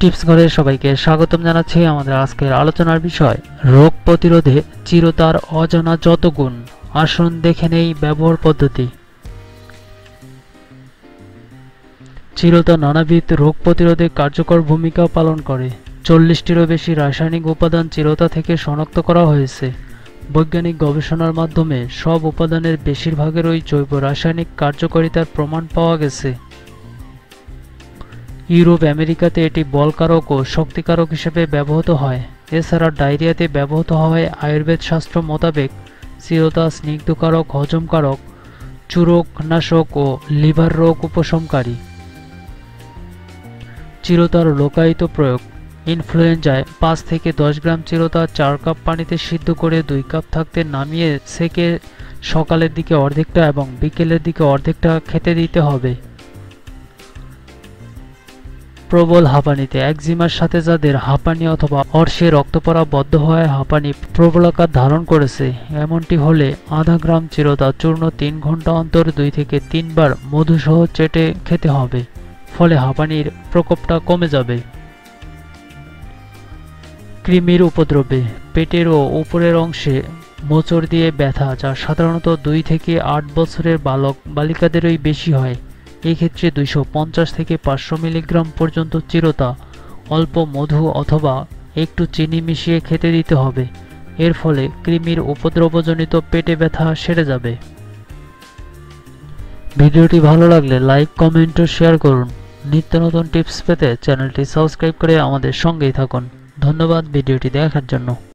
Tips ঘরে সবাইকে স্বাগতম জানাচ্ছি আমাদের আজকের আলোচনার বিষয়, রোগ প্রতিরোধে চিরতার অজানা যত গুণ। আসুন দেখে নেই ব্যবহার পদ্ধতি। চিরতা নানাবিধ রোগ প্রতিরোধে কার্যকর ভূমিকা পালন করে। চল্লিশটিরও বেশি রাসায়নিক উপাদান চিরতা থেকে শনাক্ত করা হয়েছে। বৈজ্ঞানিক গবেষণার মাধ্যমে সব উপাদানের বেশিরভাগেরই জৈব রাসায়নিক কার্যকারিতার প্রমাণ পাওয়া গেছে। ইউরোপ, আমেরিকাতে এটি বলকারক ও শক্তিকারক হিসেবে ব্যবহৃত হয়। এছাড়া ডায়রিয়াতে ব্যবহৃত হয় আয়ুর্বেদ শাস্ত্র মোতাবেক চিরতা স্নিগ্ধকারক, হজমকারক চুরক নাশক ও লিভার রোগ উপশমকারী চিরতার লোকায়িত প্রয়োগ। ইনফ্লুয়েঞ্জায় পাঁচ থেকে দশ গ্রাম চিরতা চার কাপ পানিতে সিদ্ধ করে দুই কাপ থাকতে নামিয়ে সেকে সকালের দিকে অর্ধেকটা এবং বিকেলের দিকে অর্ধেকটা খেতে দিতে হবে। প্রবল হাঁপানিতে। একজিমার সাথে যাদের হাঁপানি অথবা অর্শে রক্ত পড়া বদ্ধ হওয়ায় হাঁপানি প্রবল আকার ধারণ করেছে, এমনটি হলে আধা গ্রাম চিরতা চূর্ণ তিন ঘণ্টা অন্তর দুই থেকে তিনবার মধুসহ চেটে খেতে হবে, ফলে হাঁপানির প্রকোপটা কমে যাবে। কৃমির উপদ্রবে, পেটের ও উপরের অংশে মোচড় দিয়ে ব্যথা, যা সাধারণত দুই থেকে আট বছরের বালক বালিকাদেরই বেশি হয়। এই ক্ষেত্রে দুইশো থেকে পাঁচশো মিলিগ্রাম পর্যন্ত চিরতা, অল্প মধু অথবা একটু চিনি মিশিয়ে খেতে দিতে হবে। এর ফলে কৃমির উপদ্রবজনিত পেটে ব্যথা সেরে যাবে। ভিডিওটি ভালো লাগলে লাইক, কমেন্ট ও শেয়ার করুন। নিত্য নতুন টিপস পেতে চ্যানেলটি সাবস্ক্রাইব করে আমাদের সঙ্গেই থাকুন। ধন্যবাদ ভিডিওটি দেখার জন্য।